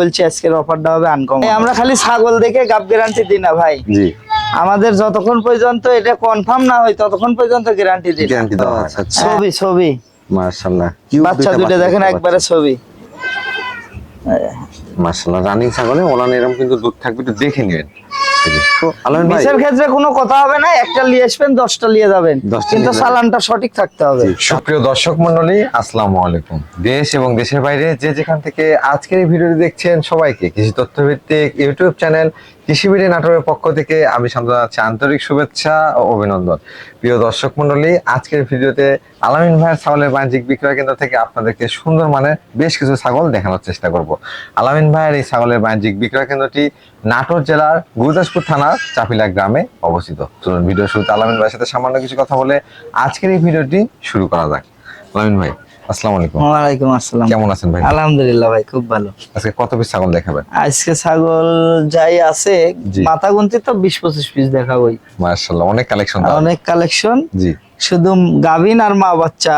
বলছি আজকের অফারটা হবে আনকমন আমরা খালি ছাগল দেখে গাব গ্যারান্টি দিই না ভাই। জি। আমাদের যতক্ষণ পর্যন্ত এটা কনফার্ম না হয় ততক্ষণ পর্যন্ত গ্যারান্টি দিই গ্যারান্টি আচ্ছা। আচ্ছা। ছবি ছবি। মাশাআল্লাহ। বাচ্চা দুটো দেখেন একবারে ছবি। মাশাআল্লাহ রানিং ছাগলে ওলান এরকম কিন্তু দুধ থাকবে একটু দেখে নেবেন। ক্ষেত্রে কোনো কথা হবে না একটা নিয়ে আসবেন দশটা নিয়ে যাবেন। কিন্তু। চালানটা সঠিক থাকতে হবে। সুপ্রিয় দর্শক মন্ডলী আসসালামু আলাইকুম। দেশ এবং দেশের বাইরে যে যেখান থেকে আজকের এই ভিডিওটি দেখছেন সবাইকে কৃষি তথ্য ভিত্তিক ইউটিউব চ্যানেল কৃষিবিড়ি নাটোরের পক্ষ থেকে আমি শান্ত আন্তরিক শুভেচ্ছা ও অভিনন্দন। প্রিয় দর্শক মন্ডলী আজকের ভিডিওতে আলামিন ভাইয়ের ছাগলের বাণিজ্যিক বিক্রয় কেন্দ্র থেকে আপনাদেরকে সুন্দর মানের বেশ কিছু ছাগল দেখানোর চেষ্টা করব। আলামিন ভাইয়ের এই ছাগলের বাণিজ্যিক বিক্রয় কেন্দ্রটি নাটোর জেলার গুরুদাসপুর থানার চাপিলা গ্রামে অবস্থিত। চলুন ভিডিও শুরুতে আলামিন ভাইয়ের সাথে সামান্য কিছু কথা বলে আজকের এই ভিডিওটি শুরু করা যাক। আলামিন ভাই আসসালামু আলাইকুম। ওয়ালাইকুম আসসালাম। কেমন আছেন ভাই? আলহামদুলিল্লাহ ভাই খুব ভালো। আজকে কত পিস ছাগল দেখাবেন? আজকে ছাগল যাই আছে। মাথা গুনতি তো বিশ পঁচিশ পিস দেখাবোই। মাশাআল্লাহ অনেক কালেকশন অনেক কালেকশন জি। শুধু গাভিন আর মা বাচ্চা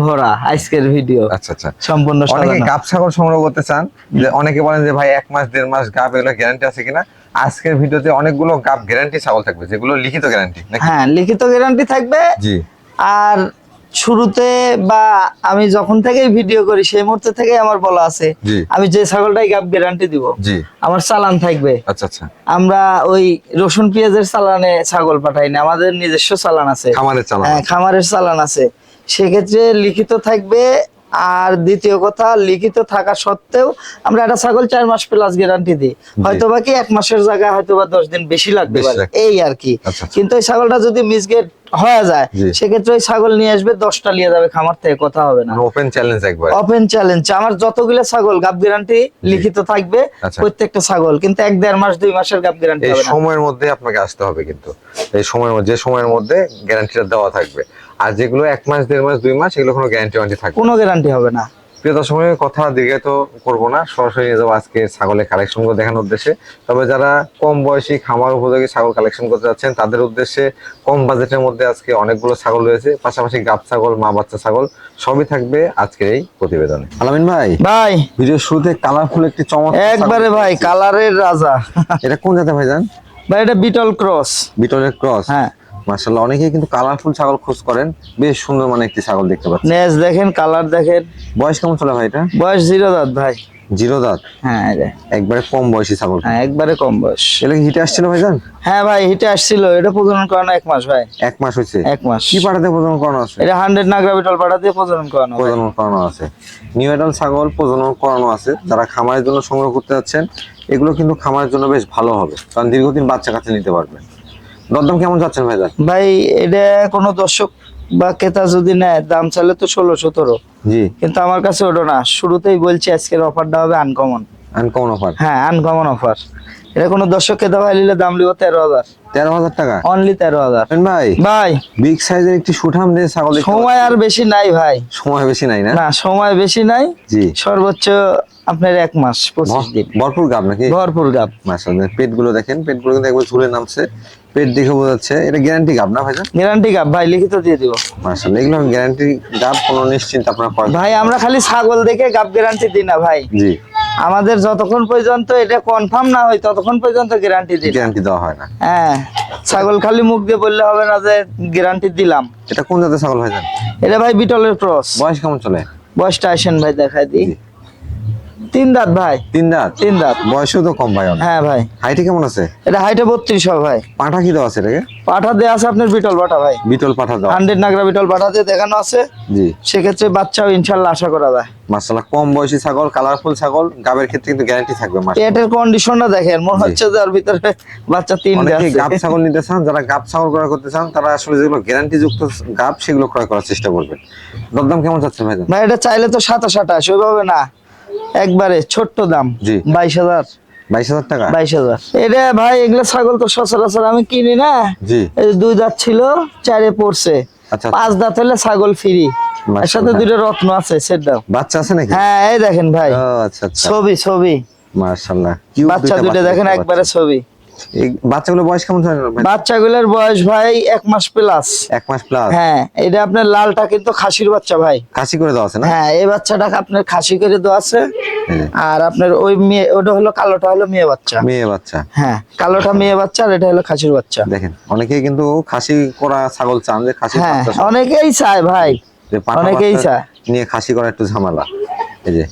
ভরা আজকের ভিডিও আচ্ছা আচ্ছা। সম্পূর্ণ অনেকে গাব ছাগল সংগ্রহ করতে চান যে অনেকে বলেন যে ভাই এক মাস দেড় মাস গাব এগুলো গ্যারান্টি আছে কিনা? আজকের ভিডিওতে অনেকগুলো গাব গ্যারান্টি ছাগল থাকবে যেগুলো লিখিত গ্যারান্টি হ্যাঁ লিখিত গ্যারান্টি থাকবে। জি। আর শুরুতে বা আমি যখন থেকেই ভিডিও করি সেই মুহূর্তে থেকেই আমার বলা আছে আমি যে ছাগলটাই গাব গ্যারান্টি দিব আমার চালান থাকবে। আচ্ছা আচ্ছা। আমরা ওই রসুন পেঁয়াজের চালানে ছাগল পাঠাই না আমাদের নিজস্ব চালান আছে। খামারের চালান হ্যাঁ খামারের চালান আছে। সেক্ষেত্রে লিখিত থাকবে আর দ্বিতীয় কথা লিখিত থাকা সত্ত্বেও আমরা একটা ছাগল চার মাস প্লাস গ্যারান্টি দিই। হয়তো বা কি এক মাসের জায়গায় হয়তো বা দশ দিন বেশি। লাগবে। এই আর কি। আচ্ছা, আচ্ছা। কিন্তু ওই ছাগলটা যদি মিসগেট হয়ে যায়। সেক্ষেত্রে ওই ছাগল নিয়ে আসবে দশটা নিয়ে যাবে খামার থেকে কথা হবে না। ওপেন চ্যালেঞ্জ একবার। ওপেন চ্যালেঞ্জ আমার যতগুলো ছাগল গাব গ্যারান্টি লিখিত থাকবে আচ্ছা। প্রত্যেকটা ছাগল কিন্তু এক দেড় মাস দুই মাসের গাব গ্যারান্টি এই সময়ের মধ্যে আপনাকে আসতে হবে কিন্তু। এই সময়ের মধ্যে যে সময়ের মধ্যে গ্যারান্টিটা দেওয়া থাকবে। আর যেগুলো এক মাস দেড় মাস দুই মাস এগুলো কোনো গ্যারান্টি থাকবে কোনো গ্যারান্টি হবে না। প্রিয় দর্শকের কথা দীর্ঘায়িত করব না। সরাসরি নিয়ে যাব আজকে ছাগলের কালেকশন দেখানোর উদ্দেশ্যে। তবে যারা কম বয়সী খামার উপযোগী ছাগল কালেকশন করতে যাচ্ছেন তাদের উদ্দেশ্যে কম বাজেটের মধ্যে আজকে অনেকগুলো ছাগল রয়েছে। পাশাপাশি গাব ছাগল মা বাচ্চা ছাগল সবই থাকবে আজকের এই প্রতিবেদনে। আলামিন ভাই ভাই। ভিডিও শুরুতে কালারফুল একটি চমৎকার একবারে ভাই কালারের রাজা। এটা কোন জাতের ভাইজান ভাই এটা বিটল ক্রস বিটলের ক্রস হ্যাঁ। মার্শাল্লাহ অনেকেই কিন্তু কালারফুল ছাগল খোঁজ করেন। বেশ সুন্দর মানে একটি ছাগল দেখতে পাচ্ছি। নেজ দেখেন কালার দেখেন। বয়স কেমন চলে ভাই এটা? বয়স জিরো দাঁত ভাই। জিরো দাঁত? হ্যাঁ একবারে কম বয়সী ছাগল। হ্যাঁ একবারে কম বয়স। এটা হিটে আসছিল ভাইজান? হ্যাঁ ভাই হিটে আসছিল। এটা প্রজনন করানো এক মাস ভাই। এক মাস হয়েছে? এক মাস। কি প্রজনন করানো আছে? এটা হান্ড্রেড নাগরা বিটল প্রজনন করানো। প্রজনন করানো আছে। নিউ এডাল ছাগল প্রজনন করানো আছে। যারা খামারের জন্য সংগ্রহ করতে যাচ্ছেন এগুলো কিন্তু খামারের জন্য বেশ ভালো হবে। কারণ দীর্ঘদিন বাচ্চা কাছে নিতে পারবেন। দরদাম কেমন যাচ্ছেন ভাইজান? ভাই এটা কোনো দর্শক বা ক্রেতা যদি নেয় দাম চাইলে তো ষোলো সতেরো। জি। কিন্তু আমার কাছে ওটা না। শুরুতেই বলছি আজকের অফারটা হবে আনকমন আনকমন অফার হ্যাঁ আনকমন অফার এটা কোনো দর্শক ক্রেতা ভাই নিলে দাম লিব তেরো হাজার। তেরো হাজার টাকা? অনলি তেরো হাজার। ভাই? ভাই। বিগ সাইজের একটি সুঠাম দিয়ে ছাগল সময় আর বেশি নাই ভাই। সময় বেশি নাই না? না সময় বেশি নাই। জি। সর্বোচ্চ আপনার এক মাস পঁচিশ দিন। ভরপুর গাব নাকি? ভরপুর গাপ মাশাআল্লাহ পেটগুলো দেখেন পেটগুলো কিন্তু একবার ঝুলে নামছে। পেট দেখে বোঝা যাচ্ছে। এটা গ্যারান্টি গাব না ভাইজান? গ্যারান্টি গাপ ভাই লিখিত দিয়ে দিব। মাশাআল্লাহ এগুলো গ্যারান্টি গাব কোনো নিশ্চিন্ত আপনারা করেন ভাই আমরা খালি ছাগল দেখে গাপ গ্যারান্টি দিই না ভাই। জি। আমাদের যতক্ষণ পর্যন্ত এটা কনফার্ম না হয় ততক্ষণ পর্যন্ত গ্যারান্টি দিই। গ্যারান্টি দেওয়া হয় না। হ্যাঁ ছাগল খালি মুখ দিয়ে বললে হবে না যে গ্যারান্টি দিলাম। এটা কোন জাতের ছাগল ভাইজান? এটা ভাই বিটলের ক্রস। বয়স কেমন চলে? বয়সটা আসেন ভাই দেখাই দিই। তিন দাঁত ভাই। তিন দাঁত? তিন দাঁত। বয়সও তো কম ভাই হ্যাঁ ভাই। হাইটে কেমন আছে? এটা হাইটে বত্রিশ হবে ভাই। পাঠা কি দেওয়া আছে এটাকে? পাঠা দেওয়া আছে আপনার বিটল পাঠা ভাই। বিটল পাঠা দেওয়া। হান্ড্রেড নাগরা বিটল পাঠা দিয়ে দেখানো আছে। জি। সেক্ষেত্রে বাচ্চাও ইনশাল্লাহ আশা করা যায়। কম বয়সী ছাগল কালারফুল ছাগল গাবের ক্ষেত্রে কিন্তু গ্যারান্টি থাকবে পেটের কন্ডিশনটা দেখেন মনে হচ্ছে যে ওর ভিতরে বাচ্চা অনেকে গাব ছাগল নিতে চান যারা গাব ছাগল ক্রয় করতে চান তারা আসলে যেগুলো গ্যারান্টি যুক্ত গাব সেগুলো ক্রয় করার চেষ্টা করবেন। দরদাম কেমন যাচ্ছে ভাইজান? ভাই এটা চাইলে তো সাতাশ আঠাশ ওইভাবে না। একবারে ছোট্ট দাম। বাইশ হাজার। বাইশ হাজার টাকা? বাইশ হাজার। এটা ভাই এগুলো ছাগল তো সচরাচর আমি কিনি না। দুই দাঁত ছিল চারে পড়ছে। আচ্ছা পাঁচ দাঁত হলে ছাগল ফ্রি এর সাথে দুটো রত্ন আছে সেট দাও। বাচ্চা আছে নাকি? হ্যাঁ এই দেখেন ভাই। আচ্ছা আচ্ছা। ছবি ছবি। বাচ্চা দুটো দেখেন একবারে ছবি। এই বাচ্চাগুলো বয়স কেমন বাচ্চাগুলোর বয়স ভাই এক মাস প্লাস এক মাস প্লাস হ্যাঁ এটা আপনার লালটা কিন্তু খাসির বাচ্চা ভাই। কাশি করে দেওয়া আছে না? হ্যাঁ এই বাচ্চাটাকে আপনার খাসি করে দেওয়া আছে। আর আপনার ওই মেয়ে ওটা হলো কালোটা হলো মেয়ে বাচ্চা। মেয়ে বাচ্চা। হ্যাঁ কালোটা মেয়ে বাচ্চা আর এটা হলো খাসির বাচ্চা। দেখেন অনেকেই কিন্তু খাসি করা ছাগল চান যে খাসি হ্যাঁ অনেকেই চায় ভাই। অনেকেই চায়। নিয়ে খাসি করা একটু ঝামেলা। এই যে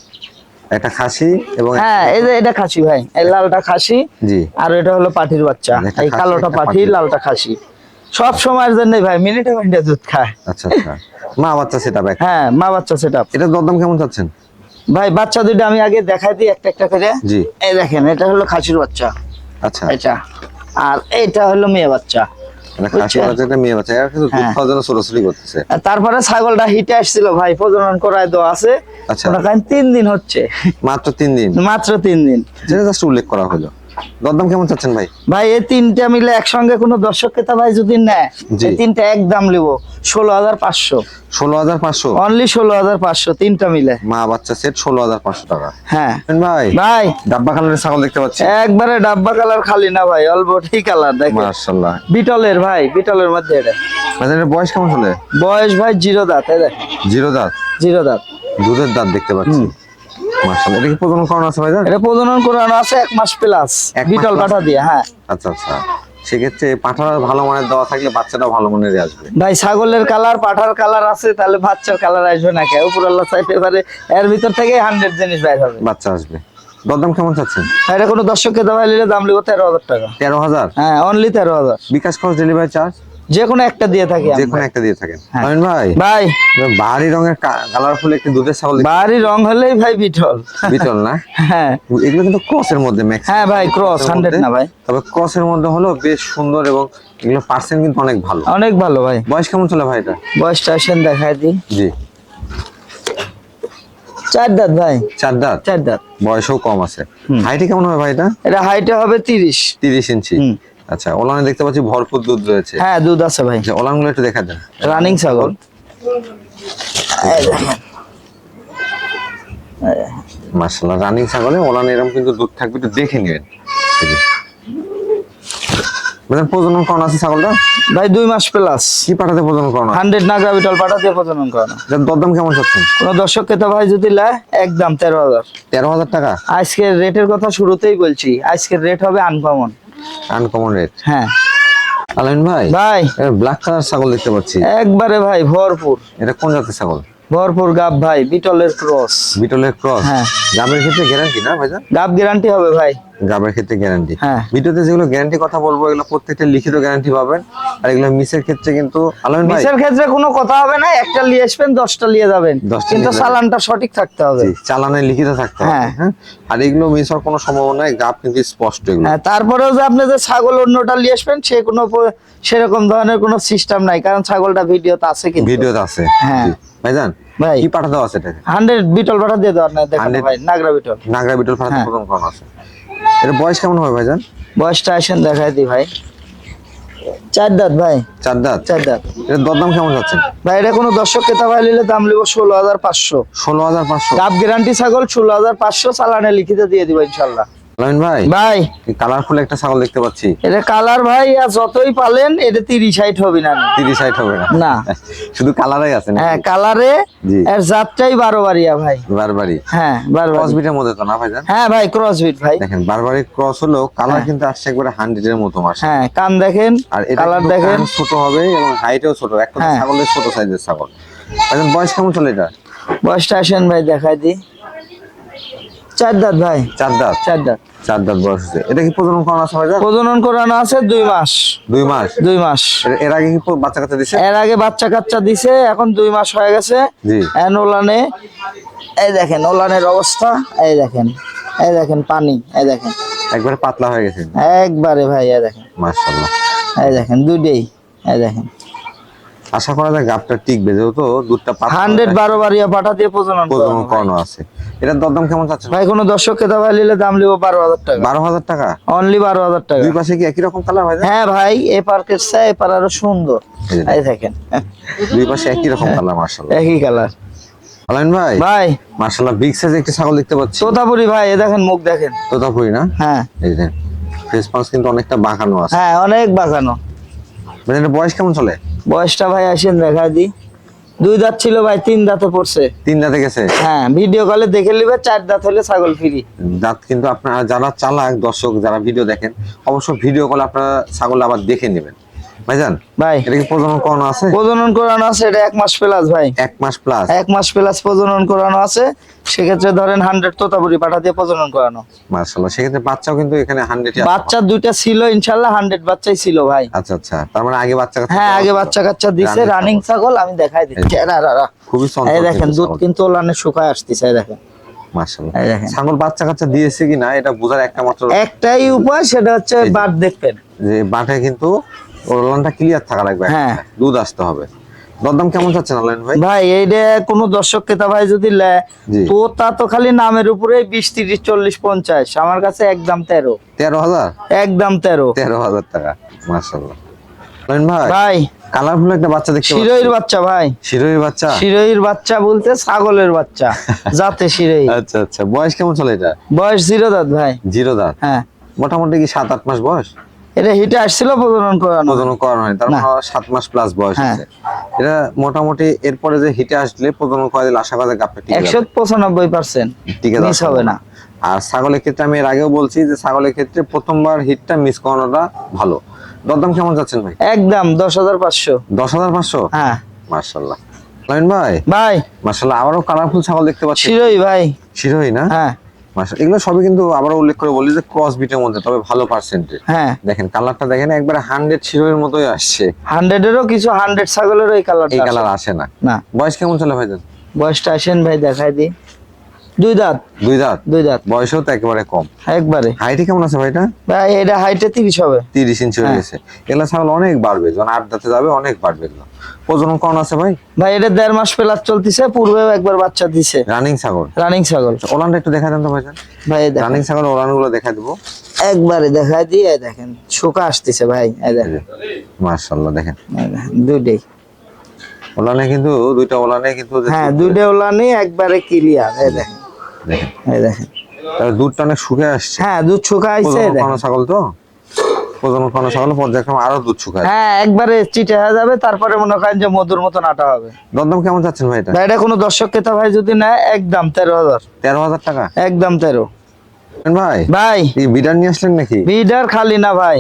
একটা খাসি এবং হ্যাঁ এই যে এটা খাসি ভাই এই লালটা খাসি জি। আর এটা হলো পাঠির বাচ্চা এই কালোটা পাঠি। লালটা খাসি। সব সময়ের জন্য ভাই মিনিটে মিনিটে দুধ খায়। আচ্ছা আচ্ছা। মা বাচ্চা সেটা ব্যাগ হ্যাঁ মা বাচ্চা সেটা এটা দরদাম কেমন চাচ্ছেন? ভাই বাচ্চা দুটো আমি আগে দেখাই দিই একটা একটা করে। জি। এই দেখেন এটা হলো খাসির বাচ্চা। আচ্ছা। এটা। আর এটা হলো মেয়ে বাচ্চা। দুধ হ্যাঁ। তারপরে ছাগলটা হিটে আসছিল ভাই প্রজনন করায় দেওয়া আছে। আচ্ছা। মনে তিন দিন হচ্ছে। মাত্র তিন দিন? মাত্র তিন দিন। উল্লেখ করা হলো। দরদাম কেমন চাচ্ছেন ভাই? ভাই এই তিনটা মিলে একসঙ্গে কোনো দর্শক ক্রেতা ভাই যদি নেয়। এই তিনটা এক দাম লিবো ষোলো হাজার পাঁচশো। ষোলো হাজার পাঁচশো? অনলি ষোলো হাজার পাঁচশো তিনটা মিলে। মা বাচ্চা সেট ষোলো হাজার পাঁচশো টাকা। হ্যাঁ। ভাই ভাই। ডাব্বা কালারের ছাগল দেখতে পাচ্ছি। একবারে ডাব্বা কালার খালি না ভাই অল্প ঠিক কালার দেখেন। মার্শাল্লাহ বিটলের ভাই বিটলের মধ্যে এটা। এটার বয়স কেমন চলে বয়স ভাই জিরো দাঁত এই দেখেন। জিরো দাঁত? জিরো দাঁত। দুধের দাঁত দেখতে পাচ্ছি। মার্শাল্লাহ এটা কি প্রজনন করানো আছে ভাই জান? এটা প্রজনন করানো আছে এক মাস প্লাস বিটল? পাঠা দিয়ে হ্যাঁ। আচ্ছা আচ্ছা। সেক্ষেত্রে পাঠা ভালো মানের দেওয়া থাকলে বাচ্চাটা ভালো মানের আসবে। ভাই ছাগলের কালার পাঠার কালার আছে তাহলে বাচ্চার কালার আসবে না কে উপর আল্লাহ চাইতে পারে এর ভিতর থেকে হান্ড্রেড জিনিস বাইর হবে। বাচ্চা আসবে। দরদাম কেমন চাচ্ছেন? এটা কোনো দর্শককে দেওয়া নিলে দাম লিখো তেরো হাজার টাকা। তেরো হাজার? হ্যাঁ অনলি তেরো হাজার। বিকাশ খরচ ডেলিভারি চার্জ যে কোনো একটা দিয়ে থাকি যে কোনো একটা দিয়ে থাকেন। হ্যাঁ। আমিন ভাই ভাই। বাহারি রঙের কালারফুল একটি দুধের ছাগল বাড়ি রং হলেই ভাই বিটল। বিটল না? হ্যাঁ। এগুলো কিন্তু ক্রসের মধ্যে ম্যাক্স হ্যাঁ ভাই ক্রস হান্ড্রেড না ভাই। তবে ক্রসের মধ্যে হলো বেশ সুন্দর এবং এগুলো পার্সেন্ট কিন্তু অনেক ভালো। অনেক ভালো ভাই। বয়স কেমন চলে ভাই এটা? বয়সটা আসেন দেখাই দিই। জি। চার দাঁত ভাই। চার দাঁত? চার দাঁত। বয়সও কম আছে। হাইটে কেমন হবে ভাই এটা? এটা হাইটে হবে তিরিশ। তিরিশ ইঞ্চি। হুম। আচ্ছা ওলানে দেখতে পাচ্ছি ভরপুর দুধ রয়েছে। হ্যাঁ দুধ আছে ভাই। আচ্ছা ওলানগুলো একটু দেখা দেন রানিং ছাগল। রানিং ছাগলে ওলানে এরকম কিন্তু দুধ থাকবে একটু দেখে নেবেন। প্রজনন করানো আছে ছাগলটা? ভাই দুই মাস প্লাস কি পাঠাতে প্রজনন করানো? আছে? হান্ড্রেড নাগরা বিটল পাঠা দিয়ে প্রজনন করানো। দরদাম কেমন চাচ্ছেন? কোন দর্শক ক্রেতা ভাই যদি একদম তেরো হাজার। তেরো হাজার টাকা? আজকের রেটের কথা শুরুতেই বলছি আজকের রেট হবে আনকমন আনকমন রেট হ্যাঁ। আলাইন ভাই ভাই। ব্ল্যাক কালার ছাগল দেখতে পাচ্ছি। একবারে ভাই ভরপুর। এটা কোন জাতের ছাগল? ভরপুর গাব ভাই বিটলের ক্রস। বিটলের ক্রস? হ্যাঁ। গাবের ক্ষেত্রে গ্যারান্টি না ভাইজান? গাব গ্যারান্টি হবে ভাই। গাবের ক্ষেত্রে গ্যারান্টি হ্যাঁ। ভিডিওতে যেগুলো গ্যারান্টি কথা বলব এগুলো প্রত্যেকটা লিখিত গ্যারান্টি পাবেন। আর এগুলো মিসের ক্ষেত্রে কিন্তু মিসের ক্ষেত্রে কোনো কথা হবে না একটা নিয়ে আসবেন দশটা নিয়ে যাবেন। কিন্তু চালানটা সঠিক থাকতে হবে। চালানে লিখিত থাকতে হবে। হ্যাঁ। হ্যাঁ? আর এগুলো মিস হওয়ার কোনো সম্ভাবনা নাই গাব কিন্তু স্পষ্ট এগুলো। হ্যাঁ তারপরেও যে আপনি যে ছাগল অন্যটা নিয়ে আসবেন সে কোনো সেরকম ধরনের কোনো সিস্টেম নাই কারণ ছাগলটা ভিডিওতে আছে কিন্তু। ভিডিওতে আছে। হ্যাঁ। ভাইজান ভাই। কি আছে বিটল পাঠা দিয়ে না দেখেন ভাই নাগরা বিটল। নাগরা বিটল হ্যাঁ। প্রদান আছে। এর বয়স কেমন হবে ভাইজান? বয়সটা আসেন দেখাই দিই ভাই। চার দাঁত ভাই। চার দাঁত? চার দাঁত। এর দরদাম কেমন যাচ্ছে? ভাই এটা কোনো দর্শক ক্রেতা ভাই নিলে দাম লিব ষোলো হাজার পাঁচশো। ষোলো হাজার পাঁচশো। গাব গ্যারান্টি ছাগল ষোলো হাজার পাঁচশো চালানে লিখিত দিয়ে দিব ইনশাল্লাহ। ভাই? ভাই। কালারফুল একটা ছাগল দেখতে পাচ্ছি। এটা কালার ভাই আর যতই পালেন এটা তিরিশ হাইট হবে না। তিরিশ হাইট হবে না? না। শুধু কালারাই আছে না হ্যাঁ কালারে। এর জাতটাই ভাই। হ্যাঁ মধ্যে তো না ভাইজান হ্যাঁ ভাই ভাই। দেখেন ক্রস হলো কালার। কিন্তু আসছে একবারে মতো মাস। হ্যাঁ কান দেখেন আর কালার দেখেন। ছোট হবে এবং হাইটেও ছোট। একটা হ্যাঁ। ছাগলের ছোট সাইজের ছাগল। বয়স কেমন চলে এটা? বয়সটা আসেন ভাই দেখাই দি চার দাঁত ভাই। চার দাঁত? চার দাঁত। চার দাঁত বয়স হচ্ছে এটা কি প্রজনন করানো আছে ভাইজান? প্রজনন করানো আছে দুই মাস। দুই মাস? দুই মাস। এর- আগে কি বাচ্চা কাচ্চা দিছে? এর আগে বাচ্চা কাচ্চা দিছে এখন দুই মাস হয়ে গেছে। জি। ওলানে এই দেখেন ওলানের অবস্থা। এই দেখেন এই দেখেন পানি এই দেখেন। একবারে পাতলা হয়ে গেছে। একবারে ভাই এই দেখেন। মাশাআল্লাহ। এই দেখেন দুইটাই এই দেখেন। আশা করা যায় গাবটা টিকবে যেহেতু দুধটা হান্ড্রেড বারো বারিয়া পাঠা দিয়ে প্রজনন প্রজনন করানো আছে। এটার দরদাম কেমন চাচ্ছে ভাই কোনো দর্শক খেতে ভাই নিলে দাম লিব বারো হাজার টাকা। বারো হাজার টাকা? অনলি বারো হাজার টাকা। দুই পাশে কি একই রকম কালার ভাই হ্যাঁ ভাই এ পার্কের চেয়ে এ পার আরও সুন্দর। এই দেখেন। দুই পাশে একই রকম কালার মার্শাল্লাহ একই কালার আলাইন ভাই? ভাই। মার্শাল্লাহ বিগ সাইজ একটি ছাগল দেখতে পাচ্ছি। তোতাপুরি ভাই এ দেখেন মুখ দেখেন। তোতাপুরি না? হ্যাঁ। এই দেন ফেস পাঁচ কিন্তু অনেকটা বাঁকানো আছে। হ্যাঁ অনেক ভাইজান এর বয়স কেমন চলে? বয়সটা ভাই আসেন দেখা দি। দুই দাঁত ছিল ভাই তিন দাঁতে পড়ছে। তিন দাঁতে গেছে? হ্যাঁ ভিডিও কলে দেখে নিবে চার দাঁত হলে ছাগল ফ্রি দাঁত কিন্তু আপনারা যারা চালাক দর্শক যারা ভিডিও দেখেন অবশ্য ভিডিও কলে আপনারা ছাগল আবার দেখে নেবেন। ভাইজান ভাই। এটা কি প্রজনন করানো আছে? প্রজনন করানো আছে এটা এক মাস প্লাস ভাই। এক মাস প্লাস এক মাস প্লাস প্রজনন করানো আছে সেক্ষেত্রে ধরেন হান্ড্রেড তোতাপুরি পাঠা দিয়ে প্রজনন করানো। মার্শাল্লাহ সেক্ষেত্রে বাচ্চাও কিন্তু এখানে হান্ড্রেড বাচ্চা দুইটা ছিল ইনশাল্লাহ হান্ড্রেড বাচ্চাই ছিল ভাই। আচ্ছা আচ্ছা তার মানে আগে বাচ্চা কাচ্চা হ্যাঁ আগে বাচ্চা কাচ্চা দিছে রানিং ছাগল আমি দেখাই দিচ্ছি। খুবই এই দেখেন দুধ কিন্তু ওলানে শুকায় আসতেছে দেখেন। দেখেন। ছাগল বাচ্চা কাচ্চা দিয়েছে কিনা এটা বোঝার একটা মাত্র একটাই উপায় সেটা হচ্ছে বাট দেখবেন। যে বাটে কিন্তু ওলানটা ক্লিয়ার থাকা লাগবে। হ্যাঁ। দুধ আসতে হবে। দরদাম কেমন চাচ্ছেন অনলাইন ভাই? ভাই এইটা কোনো দর্শক ক্রেতা ভাই যদি তো তা তো খালি নামের উপরে বিশ তিরিশ চল্লিশ পঞ্চাশ। আমার কাছে একদম তেরো। তেরো হাজার? একদম তেরো। তেরো হাজার টাকা মার্শাল্লাহ ভাই ভাই। কালারফুল একটা বাচ্চা দেখতে বাচ্চা ভাই। বাচ্চা? বাচ্চা বলতে ছাগলের বাচ্চা যাতে শিরোই। আচ্ছা আচ্ছা। বয়স কেমন চলে এটা? বয়স জিরো দাঁত ভাই। জিরো দাঁত? হ্যাঁ। মোটামুটি কি সাত আট মাস বয়স? এটা হিটে আসছিল প্রজনন করানো প্রজনন করানো হয়। তার মানে সাত মাস প্লাস বয়স হ্যাঁ। আছে। এটা মোটামুটি এরপরে যে হিটে আসলে প্রজনন করা দিলে আশা করা যায় যাবে। পঁচানব্বই পার্সেন্ট টিকে মিস হবে না। আর ছাগলের ক্ষেত্রে আমি এর আগেও বলছি যে ছাগলের ক্ষেত্রে প্রথমবার হিটটা মিস করানোটা ভালো। দরদাম কেমন যাচ্ছেন ভাই? একদম দশ হাজার পাঁচশো। দশ হাজার পাঁচশো? হ্যাঁ। মার্শাল্লাহ লাইন ভাই? ভাই। মার্শাল্লাহ আবারও কালারফুল ছাগল দেখতে পাচ্ছি। শিরোই ভাই। শিরোই না? হ্যাঁ। এগুলো সবই কিন্তু আবারও উল্লেখ করে বলি যে ক্রস বিটের মধ্যে তবে ভালো পার্সেন্টেজ হ্যাঁ। দেখেন কালারটা দেখেন একবারে হান্ড্রেড শিরোইয়ের মতোই আসছে। হান্ড্রেড এরও কিছু হান্ড্রেড ছাগলেরও এই কালার এই কালার আসে না। না। বয়স কেমন চলে ভাই বয়সটা আসেন ভাই দেখাই দি দুই দাঁত। দুই দাঁত? দুই দাঁত। বয়সও তো একেবারে কম। একবারে। হাইটে কেমন আছে ভাইটা? ভাই এটা হাইটে তিরিশ হবে। তিরিশ ইঞ্চি হয়ে হ্যাঁ। গেছে। এগুলো ছাগল অনেক বাড়বে যখন আট দাঁতে যাবে অনেক বাড়বে প্রজনন কখন আছে ভাই? ভাই এটা দেড় মাস প্লাস চলতেছে পূর্বেও একবার বাচ্চা দিছে। রানিং ছাগল? রানিং ছাগল। ওলানটা একটু দেখা দেন তো ভাইজান। ভাই রানিং ছাগল ওলানগুলো দেখা দেবো। একবারে দেখাই দি এই দেখেন শুকা আসতেছে ভাই এই দেখেন। এই দেখেন, দুইটাই। ওলানে কিন্তু দুইটা ওলানে কিন্তু হ্যাঁ দুইটা ওলানি একবারে ক্লিয়ার এই দেখেন। দেখেন। এই দেখেন। তার দুধটা অনেক শুকে আসছে। হ্যাঁ দুধ শুকা আইছে এই দেখেন। ছাগল তো? প্রজনন করানো ছাগল পর্যায়ক্রমে আরও দুধ শুকায়। হ্যাঁ একবারে চিটে হয়ে যাবে তারপরে মনে করেন যে মধুর মতো নাটা হবে। দরদাম কেমন চাচ্ছেন ভাই এটা? ভাই এটা কোনো দর্শক ক্রেতা ভাই যদি নেয় একদম তেরো হাজার। তেরো হাজার টাকা? একদম তেরো। ভাই? ভাই। বিডার নিয়ে আসলেন নাকি? বিডার খালি না ভাই।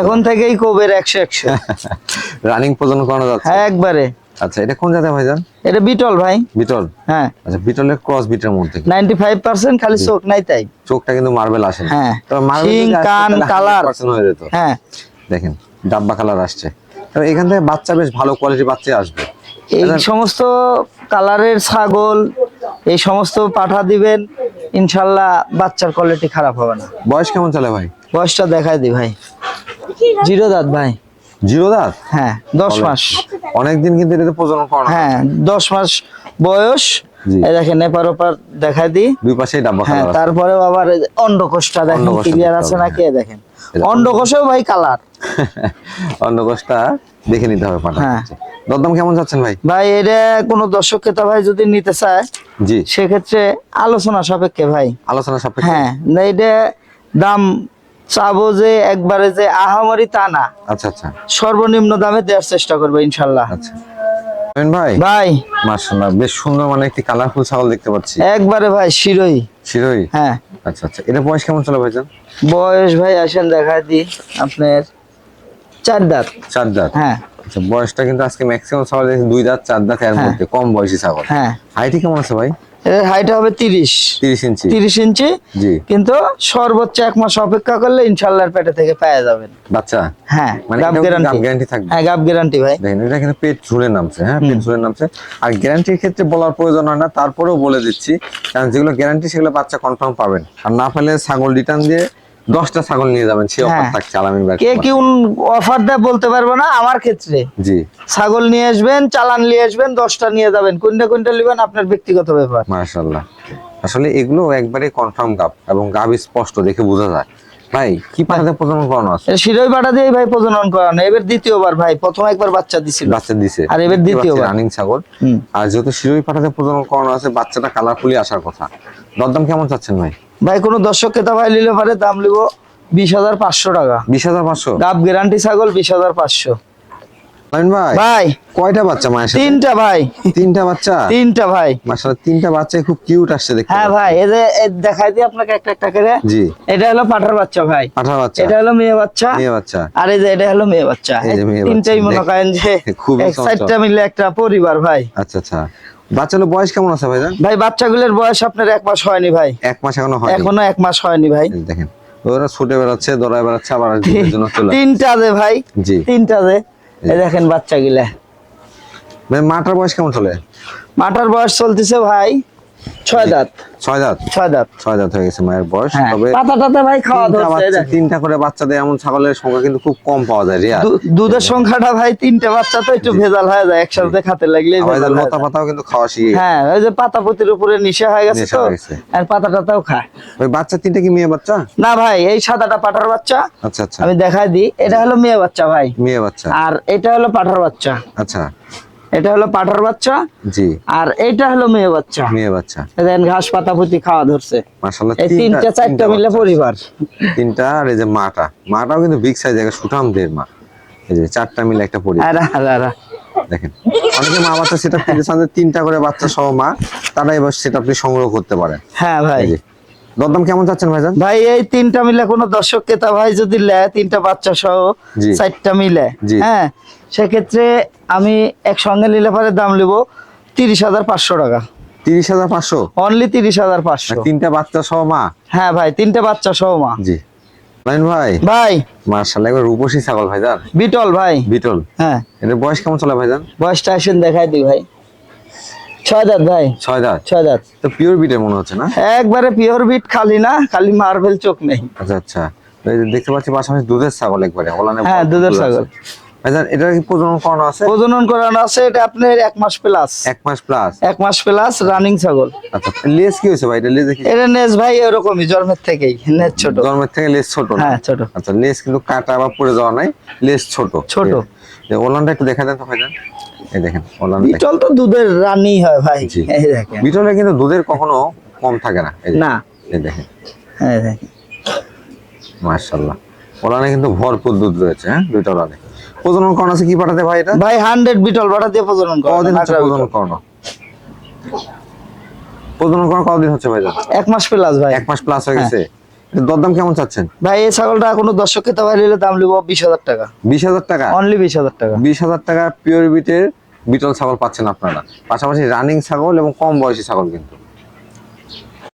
এখন থেকেই কোবের একশো একশো। রানিং প্রজনন করানো যাচ্ছে। হ্যাঁ একবারে। আচ্ছা এটা কোন জায়গায় ভাইজান? এটা বিটল ভাই। বিটল? হ্যাঁ। আচ্ছা বিটলের ক্রস বিটের মধ্যে। নাইনটি ফাইভ পার্সেন্ট খালি চোখ নাই তাই। চোখটা কিন্তু মার্বেল আসে না। হ্যাঁ। তবে মার্বেল কান, কালার। 100% হয়ে যেত। হ্যাঁ। দেখেন ডাব্বা কালার আসছে। তো এখান থেকে বাচ্চা বেশ ভালো কোয়ালিটি বাচ্চা আসবে। এই সমস্ত কালারের ছাগল এই সমস্ত পাঠা দিবেন ইনশাল্লাহ বাচ্চার কোয়ালিটি খারাপ হবে না। বয়স কেমন চলে ভাই? বয়সটা দেখাই দি ভাই। জিরো দাঁত ভাই। জিরো দাঁত? হ্যাঁ দশ মাস। অনেকদিন কিন্তু এটাতে প্রজনন করানো হয়। দশ মাস বয়স। এই দেখেন এপার ওপার দেখাই দি দুই পাশেই ডাব্বা হ্যাঁ তারপরেও আবার অন্ডকোষটা দেখেন ক্লিয়ার আছে নাকি? দেখেন। অন্ডকোষেও ভাই কালার অন্নকোষটা দেখে নিতে হবে পাটা হ্যাঁ। দরদাম কেমন যাচ্ছেন ভাই? ভাই এটা কোনো দর্শক ক্রেতা ভাই যদি নিতে চায় জি। সেক্ষেত্রে আলোচনা সাপেক্ষে ভাই। আলোচনা সাপেক্ষে? হ্যাঁ না এটা দাম চাবো যে একবারে যে আহামরি তা না। আচ্ছা আচ্ছা। সর্বনিম্ন দামে দেওয়ার চেষ্টা করবে ইনশাল্লাহ। আচ্ছা। ভাই? ভাই। বেশ সুন্দর মানে একটি কালারফুল ছাগল দেখতে পাচ্ছি। একবারে ভাই শিরোই। শিরোই? হ্যাঁ। আচ্ছা আচ্ছা। এটা বয়স কেমন চলে ভাইজান? বয়স ভাই আসেন দেখা দি আপনার চার দাঁত। চার দাঁত? হ্যাঁ। আচ্ছা বয়সটা কিন্তু আজকে ম্যাক্সিমাম ছাগল দুই দাঁত চার দাঁত এর হ্যাঁ। মধ্যে। কম বয়সী ছাগল। হ্যাঁ। হাইটে কেমন আছে ভাই? এর হাইট হবে তিরিশ। তিরিশ ইঞ্চি। তিরিশ ইঞ্চি। কিন্তু সর্বোচ্চ এক মাস অপেক্ষা করলে ইনশাল্লাহর পেটে থেকে পাওয়া যাবেন বাচ্চা? হ্যাঁ মানে গাব গ্যারান্টি গাব গ্যারান্টি থাকবে? হ্যাঁ গাব গ্যারান্টি ভাই। দেখেন এটা কিন্তু পেট ঝুলে নামছে হ্যাঁ পেট ঝুলে নামছে। আর গ্যারান্টির ক্ষেত্রে বলার প্রয়োজন হয় না তারপরেও বলে দিচ্ছি কারণ যেগুলো গ্যারান্টি সেগুলো বাচ্চা কনফার্ম পাবেন। আর না পেলে ছাগল রিটার্ন দিয়ে দশটা ছাগল নিয়ে যাবেন সে অফার হ্যাঁ। থাকছে আলামিন ভাই কে কি অফার দেয় বলতে পারব না আমার ক্ষেত্রে। জি। ছাগল নিয়ে আসবেন চালান নিয়ে আসবেন দশটা নিয়ে যাবেন। কোনটা কোনটা নেবেন আপনার ব্যক্তিগত ব্যাপার। মাশাআল্লাহ। আসলে এগুলো একবারে কনফার্ম গাব এবং গাব স্পষ্ট দেখে বোঝা যায়। ভাই কি পাঠাতে প্রজনন করানো আছে? শিরোই বাটা দিয়ে ভাই প্রজনন করানো। এবার দ্বিতীয়বার ভাই প্রথম একবার বাচ্চা দিছিল। বাচ্চা দিছে। আর এবার দ্বিতীয়বার। রানিং ছাগল। আর যেহেতু শিরোই পাঠাতে প্রজনন করানো আছে বাচ্চাটা কালারফুলি আসার কথা। দরদাম কেমন চাচ্ছেন ভাই? ভাই কোনো দর্শক কেতা ভাই নিলে পারে দাম লিব বিশ হাজার পাঁচশো টাকা। বিশ হাজার পাঁচশো? ডাব গ্যারান্টি ছাগল বিশ হাজার পাঁচশো। ভাই ভাই। কয়টা বাচ্চা মায়ের তিনটা ভাই। তিনটা বাচ্চা? তিনটা ভাই। তিনটা বাচ্চা খুব কিউট আসছে দেখতে হ্যাঁ ভাই এই যে দেখাই দিই আপনাকে একটা একটা করে। জি। এটা হলো পাঠার বাচ্চা ভাই। পাঠা বাচ্চা। এটা হলো মেয়ে বাচ্চা। মেয়ে বাচ্চা। আর এই যে এটা হলো মেয়ে বাচ্চা। এই যে মেয়ে এই তিনটাই মনে করেন যে খুবই এক মিলে একটা পরিবার ভাই। আচ্ছা আচ্ছা। বয়স কেমন আছে ভাইজান? ভাই বাচ্চাগুলোর বয়স আপনার এক মাস হয়নি ভাই। এক মাস এখনও হয় এখনও এক মাস হয়নি ভাই। দেখেন ওরা ছুটে বেড়াচ্ছে দৌড়ায় বেড়াচ্ছে আবার। তিনটা দে ভাই। জি। তিনটা যে এই দেখেন বাচ্চা গিলা মাটার বয়স কেমন চলে? মাটার বয়স চলতেছে ভাই ছয় দাঁত। ছয় দাঁত? ছয় দাঁত। ছয় দাঁত হয়ে গেছে মায়ের বয়স। হ্যাঁ। তবে পাতা ভাই খাওয়া ধরছে এই বাচ্চা দেখেন। তিনটা করে বাচ্চা দেয় এমন ছাগলের সংখ্যা কিন্তু খুব কম পাওয়া যায় রিয়া দুধের সংখ্যাটা ভাই তিনটা বাচ্চা তো একটু ভেজাল হয়ে যায় একসাথে খাতে লাগলে আমাদের লতা পাতাও কিন্তু খাওয়া শিখে হ্যাঁ ওই যে পাতা পুতির উপরে নিশা হয়ে গেছে তো আর পাতা টাতাও খায়। ওই বাচ্চা তিনটা কি মেয়ে বাচ্চা? না ভাই এই সাদাটা পাঠার বাচ্চা। আচ্ছা আচ্ছা। আমি দেখাই দিই এটা হলো মেয়ে বাচ্চা ভাই। মেয়ে বাচ্চা। আর এটা হলো পাঠার বাচ্চা। আচ্ছা। এটা হলো পাঠার বাচ্চা। জি। আর এটা হলো মেয়ে বাচ্চা। মেয়ে বাচ্চা। দেখেন ঘাস পাতা পুতি খাওয়া ধরছে। মাশাআল্লাহ এই তিনটা চারটা মিলে পরিবার। তিনটা আর এই যে মাটা। মাটাও কিন্তু বিগ সাইজ একটা সুঠাম দের মা। এই যে চারটা মিলে একটা পরিবার। আরা আরা দেখেন অনেকে মা বাচ্চা সেটা কিনতে চান তিনটা করে বাচ্চা সহ মা তারা এবার সেটা আপনি সংগ্রহ করতে পারেন হ্যাঁ ভাই। দরদাম কেমন চাচ্ছেন ভাইজান? ভাই এই তিনটা মিলে কোনো দর্শক ক্রেতা ভাই যদি নেয় তিনটা বাচ্চা সহ চারটা মিলে। হ্যাঁ সেক্ষেত্রে আমি একসঙ্গে নিলে পরে দাম নেব তিরিশ হাজার পাঁচশো টাকা। তিরিশ হাজার পাঁচশো? অনলি তিরিশ হাজার পাঁচশো। তিনটা বাচ্চা সহ মা? হ্যাঁ ভাই তিনটা বাচ্চা সহ মা। জি। ভাই? ভাই। একবার রূপসী ছাগল ভাইজান বিটল ভাই। বিটল? হ্যাঁ। এদের বয়স কেমন চলে ভাইজান বয়সটা আসেন দেখাই দিই ভাই। ছয় দাঁত ভাই। ছয় দাঁত? ছয় দাঁত। তো পিওর বিটের মনে হচ্ছে না? একবারে পিওর বিট খালি না খালি মার্বেল চোখ নেই। আচ্ছা আচ্ছা। দেখতে পাচ্ছি পাশাপাশি দুধের ছাগল একবারে হ্যাঁ, দুধের ছাগল। এটা কি প্রজনন করানো আছে? প্রজনন করানো আছে এটা আপনার এক মাস প্লাস এক মাস প্লাস এক মাস প্লাস রানিং ছাগল। আচ্ছা লেজ কি হয়েছে ভাই? এটা লেজ কি? এটা নেজ ভাই এরকমই জন্মের থেকেই ছোট। জন্মের থেকে লেজ ছোট হ্যাঁ ছোট। আচ্ছা লেজ কিন্তু কাটা বা পড়ে যাওয়া নাই লেজ ছোট। ছোট। ওলানটা একটু দেখা দেন তো ভাইজান এই দেখেন ওলান বিটল তো দুধের রানি হয় ভাই জি। এই দেখেন। বিটলে কিন্তু দুধের কখনো কম থাকে না না। এই দেখেন। মাশাআল্লাহ। ওলানে কিন্তু ভরপুর দুধ রয়েছে হ্যাঁ? দুইটা ওলানে। প্রজনন করানো আছে কি পাঠাতে ভাই এটা? ভাই হান্ড্রেড বিটল বাটা দিয়ে প্রজনন কদিন হচ্ছে প্রজনন করানো প্রজনন করানো কতদিন হচ্ছে ভাইজান এক মাস প্লাস ভাই। এক মাস প্লাস হয়ে গেছে। দরদাম কেমন চাচ্ছেন? ভাই এই ছাগলটা কোনো দর্শক খেতে ভাই নিলে দাম লিবো বিশ হাজার টাকা। বিশ হাজার টাকা? অনলি বিশ হাজার টাকা। বিশ হাজার টাকা পিওর বিটের বিটল ছাগল পাচ্ছেন আপনারা। পাশাপাশি রানিং ছাগল এবং কম বয়সী ছাগল কিন্তু।